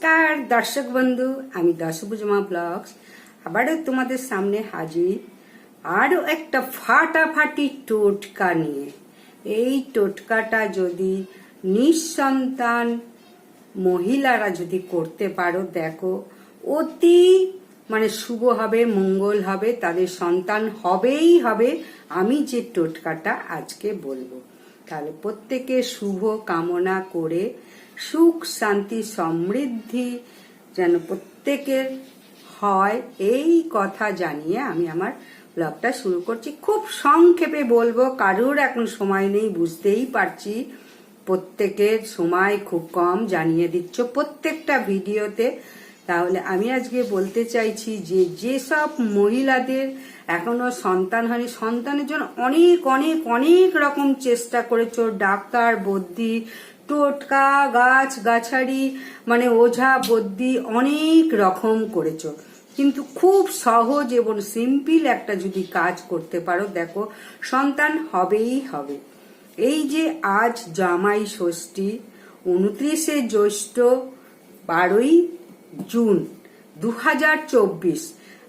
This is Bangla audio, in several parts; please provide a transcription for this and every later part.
নমস্কার, দর্শক বন্ধু, আমি দশভুজমা ব্লগস। আবারও তোমাদের সামনে হাজির। আরও একটা ফাটাফাটি টোটকা নিয়ে। এই টোটকাটা যদি নিঃসন্তান মহিলারা যদি করতে পারো, দেখো, অতি মানে শুভ হবে, মঙ্গল হবে, তাদের সন্তান হবেই হবে, আমি যে টোটকাটা আজকে বলব। তাহলে প্রত্যেকে শুভ কামনা করে সুখ, শান্তি, সমৃদ্ধি যেন প্রত্যেকের হয়, এই কথা জানিয়ে আমি আমার ব্লগটা শুরু করছি। খুব সংক্ষেপে বলব, কারুর এখন সময় নেই বুঝতেই পারছি। প্রত্যেকের সময় খুব কম, জানিয়ে দিচ্ছ প্রত্যেকটা ভিডিওতে। তাহলে আমি আজকে বলতে চাইছি যে, যেসব মহিলাদের এখনও সন্তান হয়নি, সন্তানের জন্য অনেক অনেক অনেক রকম চেষ্টা করেছ। ডাক্তার বদ্যি টোটকা, গাছ গাছারি মানে ওঝা বদ্যি অনেক রকম করেছ। কিন্তু খুব সহজ এবং সিম্পল একটা যদি কাজ করতে পারো, দেখো, সন্তান হবেই হবে। এই যে আজ জামাই ষষ্ঠী, উনত্রিশে জ্যৈষ্ঠ বারোই জুন দু হাজার চব্বিশ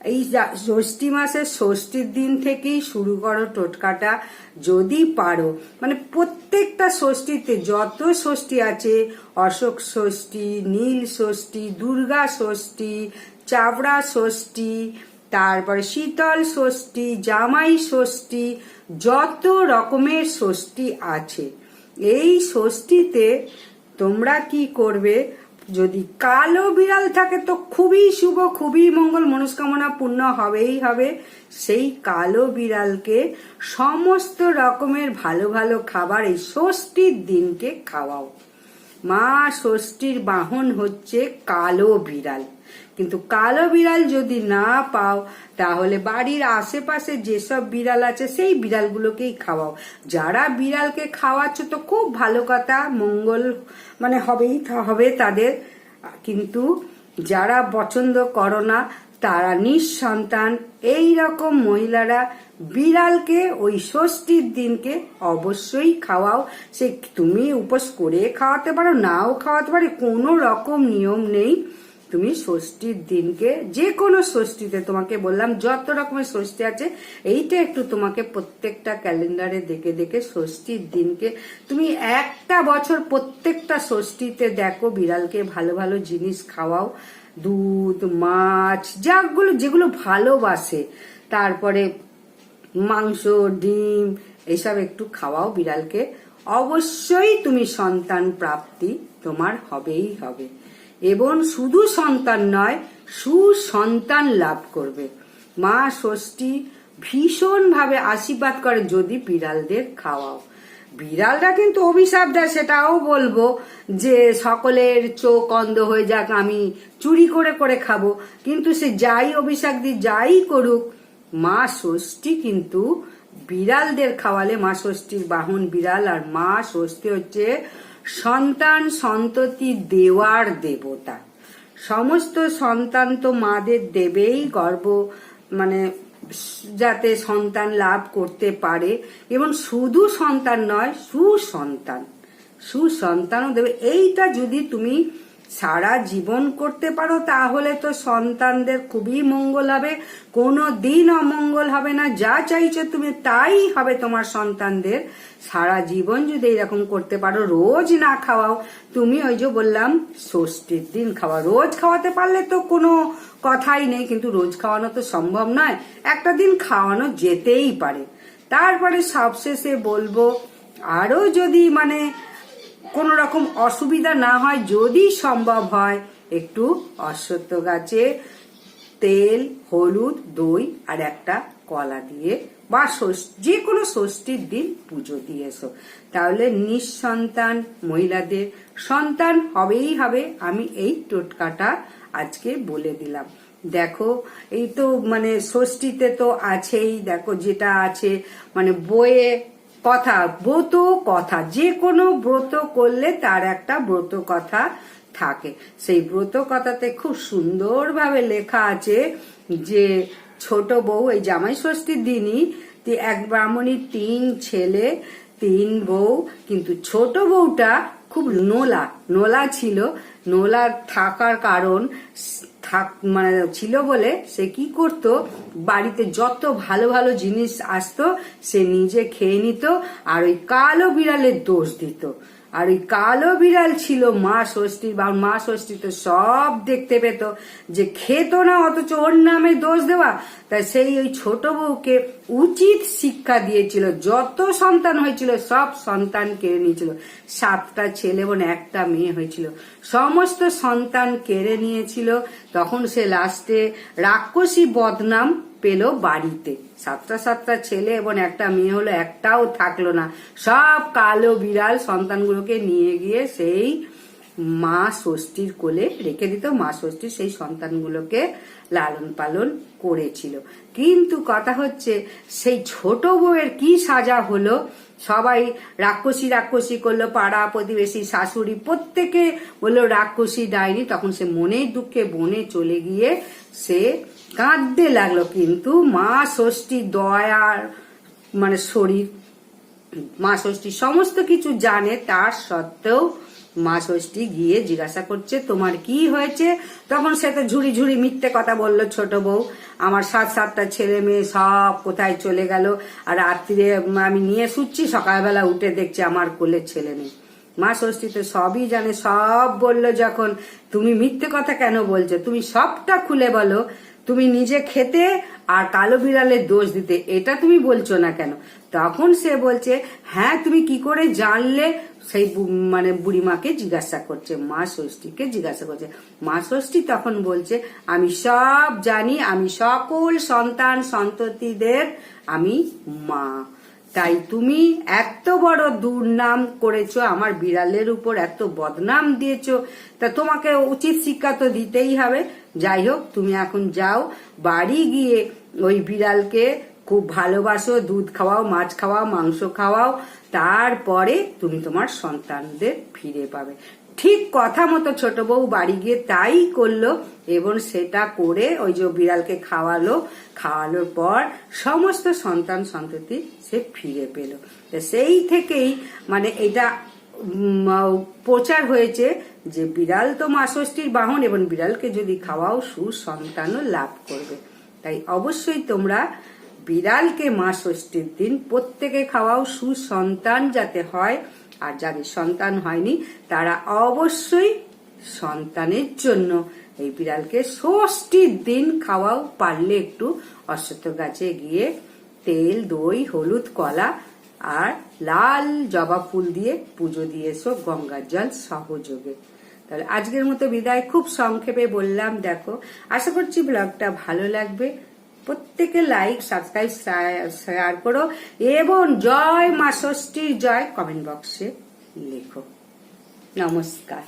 এই ষষ্ঠী মাসের ষষ্ঠীর দিন থেকেই শুরু করো টোটকাটা, যদি পারো। মানে প্রত্যেকটা ষষ্ঠীতে যত ষষ্ঠী আছে, অশোক ষষ্ঠী, নীল ষষ্ঠী, দুর্গা ষষ্ঠী, চাবড়া ষষ্ঠী, তারপরে শীতল ষষ্ঠী, জামাই ষষ্ঠী, যত রকমের ষষ্ঠী আছে। এই ষষ্ঠীতে তোমরা কি করবে? যদি কালো বিড়াল থাকে তো খুবই শুভ, খুবই মঙ্গল, মনস্কামনা পূর্ণ হবেই হবে। সেই কালো বিড়ালকে সমস্ত রকমের ভালো ভালো খাবার এই ষষ্ঠীর দিনকে খাওয়াও। মা ষষ্ঠীর বাহন হচ্ছে কালো বিড়াল। কিন্তু কালো বিড়াল যদি না পাও, তাহলে বাড়ির আশেপাশে যেসব বিড়াল আছে, সেই বিড়ালগুলোকেই খাওয়াও। যারা বিড়ালকে খাওয়াচ্ছ তো খুব ভালো কথা, মঙ্গল মানে হবেই হবে তাদের। কিন্তু যারা পছন্দ করো না, তারা নিঃসন্তান, এই রকম মহিলারা বিড়ালকে ওই ষষ্ঠীর দিনকে অবশ্যই খাওয়াও। সে তুমি উপোস করে খাওয়াতে পারো, নাও খাওয়াতে পারো, কোনো রকম নিয়ম নেই। তুমি ষষ্ঠীর দিনকে যে কোনো ষষ্ঠীতে তোমাকে বললাম, যত রকমের ষষ্ঠী আছে, এইটা একটু তোমাকে প্রত্যেকটা ক্যালেন্ডারে দেখে দেখে ষষ্ঠীর দিনকে, তুমি একটা বছর প্রত্যেকটা ষষ্ঠীতে দেখো, বিড়ালকে ভালো ভালো জিনিস খাওয়াও, দুধ, মাছ, যাগুলো, যেগুলো ভালোবাসে। তারপরে মাংস, ডিম, এসব একটু খাওয়াও বিড়ালকে। অবশ্যই তুমি সন্তান প্রাপ্তি তোমার হবেই হবে। এবং শুধু সন্তান নয়, সুসন্তান লাভ করবে। মা ষষ্ঠী ভীষণভাবে আশীর্বাদ করে যদি বিড়ালদের খাওয়াও। বিড়ালরা কিন্তু অভিশাপ দেয়, সেটাও বলব যে সকলের চোখ অন্ধ হয়ে যাক, আমি চুরি করে করে খাব। কিন্তু সে যাই অভিশাপ দি যাই করুক, মা ষষ্ঠী কিন্তু বিড়ালদের খাওয়ালে মা ষষ্ঠীর বাহন বিড়াল, আর মা ষষ্ঠী হচ্ছে সন্তান সন্ততি দেওয়ার দেবতা। সমস্ত সন্তান তো মাদের দেবেই গর্ব মানে যাতে সন্তান লাভ করতে পারে। এবং শুধু সন্তান নয়, সুসন্তান। সুসন্তানও দেবে। এইটা যদি তুমি সারা জীবন করতে পারো, তাহলে তো সন্তানদের খুবই মঙ্গল হবে। কোনো দিন অমঙ্গল হবে না, যা চাইছো তুমি তাই হবে তোমার সন্তানদের। সারা জীবন যদি এরকম করতে পারো, রোজ না খাওয়াও, তুমি ওই যে বললাম, ষষ্ঠীর দিন খাওয়া, রোজ খাওয়াতে পারলে তো কোনো কথাই নেই, কিন্তু রোজ খাওয়ানো তো সম্ভব নয়, একটা দিন খাওয়ানো যেতেই পারে। তারপরে সবশেষে বলব, আরও যদি মানে কোনো রকম অসুবিধা না হয়, যদি সম্ভব হয়, একটু অশ্বত্থ গাছে তেল, হলুদ, দই আর একটা কলা দিয়ে বা যে কোনো ষষ্ঠীর দিন পুজো দিয়ে এসো। তাহলে নিঃসন্তান মহিলাদের সন্তান হবেই হবে, আমি এই টোটকাটা আজকে বলে দিলাম। দেখো, এই তো মানে ষষ্ঠীতে তো আছেই, দেখো যেটা আছে মানে বইয়ে কথা ব্রত কথা, যে কোনো ব্রত করলে তার একটা ব্রত কথা থাকে। সেই ব্রত কথাতে খুব সুন্দরভাবে লেখা আছে যে, ছোট বউ, এই জামাই ষষ্ঠীর দিনই এক ব্রাহ্মণীর তিন ছেলে, তিন বউ, কিন্তু ছোট বউটা খুব নোলা নোলা ছিল, নোলা থাকার কারণ, থাক মানে ছিল বলে সে কি করত, বাড়িতে যত ভালো ভালো জিনিস আসতো, সে নিজে খেয়ে নিত আর ওই কালো বিড়ালের দোষ দিত। আর ওই কালো বিড়াল ছিল মা ষষ্ঠী, বা মা ষষ্ঠী তো সব দেখতে পেত যে খেত না, অথচ ওর নামে দোষ দেওয়া। তাই সেই ওই ছোট বউকে উচিত শিক্ষা দিয়েছিল, যত সন্তান হয়েছিল সব সন্তান কেড়ে নিয়েছিল। সাতটা ছেলে বোন, একটা মেয়ে হয়েছিল। সমস্ত সন্তান কেড়ে নিয়েছিল। তখন সে লাস্টে রাক্ষসী বদনাম পেল বাড়িতে। সাতটা সাতটা ছেলে এবং একটা মেয়ে হলো, একটাও থাকল না। সব কালো বিড়াল সন্তানগুলোকে নিয়ে গিয়ে সেই মা ষষ্ঠীর কোলে রেখে দিত। মা ষষ্ঠী সেই সন্তানগুলোকে লালন পালন করেছিল। কিন্তু কথা হচ্ছে, সেই ছোট বউয়ের কি সাজা হলো? সবাই রাক্ষসী রাক্ষসী করল, পাড়া প্রতিবেশী শাশুড়ি প্রত্যেকে বলল, রাক্ষসী ডাইনি। তখন সে মনের দুঃখে বনে চলে গিয়ে সে কাঁদতে লাগল। কিন্তু মা ষষ্ঠী দয়ার মানে শরীর, মা ষষ্ঠী সমস্ত কিছু জানে। তার সত্ত্বেও মা ষষ্ঠী গিয়ে জিজ্ঞাসা করছে, তোমার কি হয়েছে? তখন সে তো ঝুড়ি ঝুড়ি মিথ্যে কথা বলল, ছোট বউ, আমার সাত সাতটা ছেলে মেয়ে সব কোথায় চলে গেল? আর রাত্রিরে আমি নিয়ে শুচ্ছি, সকালবেলা উঠে দেখছি আমার কোলের ছেলে নেই। মা ষষ্ঠী তো সবই জানে, সব বলল যখন, তুমি মিথ্যে কথা কেন বলছো? তুমি সবটা খুলে বলো। তুমি নিজে খেতে আর কালো বিড়ালের দোষ দিতে, এটা তুমি বলছো না কেন? তখন সে বলছে হ্যাঁ তুমি কি করে জানলে সেই মানে বুড়িমাকে জিজ্ঞাসা করছে, মা ষষ্ঠীকে জিজ্ঞাসা করছে। মা ষষ্ঠী তখন বলছে, আমি সব জানি, আমি সকল সন্তান সন্ততিদের, আমি মা। তাই তুমি এত বড় দুর্নাম করেছ, আমার বিড়ালের উপর এত বদনাম দিয়েছ, তা তোমাকে উচিত শিক্ষা তো দিতেই হবে। যাই হোক, তুমি এখন যাও, বাড়ি গিয়ে ওই বিড়ালকে খুব ভালোবাসো, দুধ খাওয়াও, মাছ খাওয়াও, মাংস খাওয়াও, তারপরে তুমি তোমার সন্তানদের ফিরে পাবে। ঠিক কথা মতো ছোট বউ বাড়ি গিয়ে তাই করল এবং সেটা করে ওই যে বিড়ালকে খাওয়ালো, খাওয়ানোর পর সমস্ত সন্তান সন্ততি সে ফিরে পেল। সেই থেকেই মানে এটা প্রচার হয়েছে যে বিড়াল তো মা ষষ্ঠীর বাহন এবং বিড়ালকে যদি খাওয়াও সুসন্তানও লাভ করবে। তাই অবশ্যই তোমরা বিড়ালকে মা ষষ্ঠীর দিন প্রত্যেকে খাওয়াও সুসন্তান যাতে হয়, আর যাদের সন্তান হয়নি, তারা অবশ্যই সন্তানের জন্য এই বিড়ালকে ষষ্ঠীর দিন খাওয়াও। পারলে একটু অশ্বত্থ গাছে গিয়ে তেল, দই, হলুদ, কলা আর লাল জবা ফুল দিয়ে পুজো দিয়ে এসো গঙ্গার জল সহযোগে। তাহলে আজকের মতো বিদায়। খুব সংক্ষেপে বললাম, দেখো, আশা করছি ব্লগটা ভালো লাগবে। প্রত্যেকে লাইক সাবস্ক্রাইব শেয়ার করো এবং জয় মা ষষ্ঠীর জয় কমেন্ট বক্সে লেখো। নমস্কার।